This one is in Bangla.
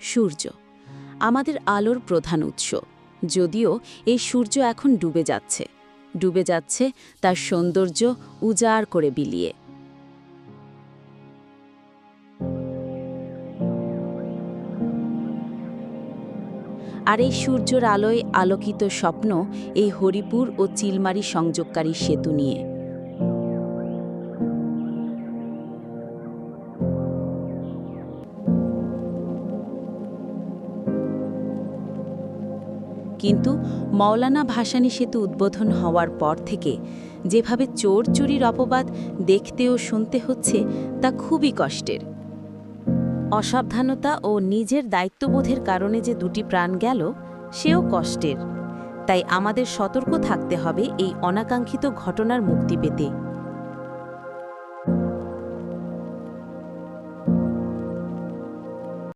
সূর্য। আমাদের আলোর প্রধান উৎস। যদিও এই সূর্য এখন ডুবে যাচ্ছে। ডুবে যাচ্ছে তার সৌন্দর্য উজাড় করে বিলিয়ে। আর এই সূর্যের আলোয় আলোকিত স্বপ্ন এই হরিপুর ও চিলমারি সংযোগকারী সেতু নিয়ে। কিন্তু মৌলানা ভাসানী সেতু উদ্বোধন হওয়ার পর থেকে যেভাবে চোর চুরির অপবাদ দেখতে ও শুনতে হচ্ছে, তা খুবই কষ্টের। অসাবধানতা ও নিজের দায়িত্ববোধের কারণে যে দুটি প্রাণ গেল, সেও কষ্টের। তাই আমাদের সতর্ক থাকতে হবে এই অনাকাঙ্ক্ষিত ঘটনার মুক্তি পেতে।